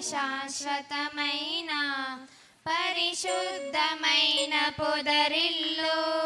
శాశ్వతమైన పరిశుద్ధమైన పొదరిల్లో.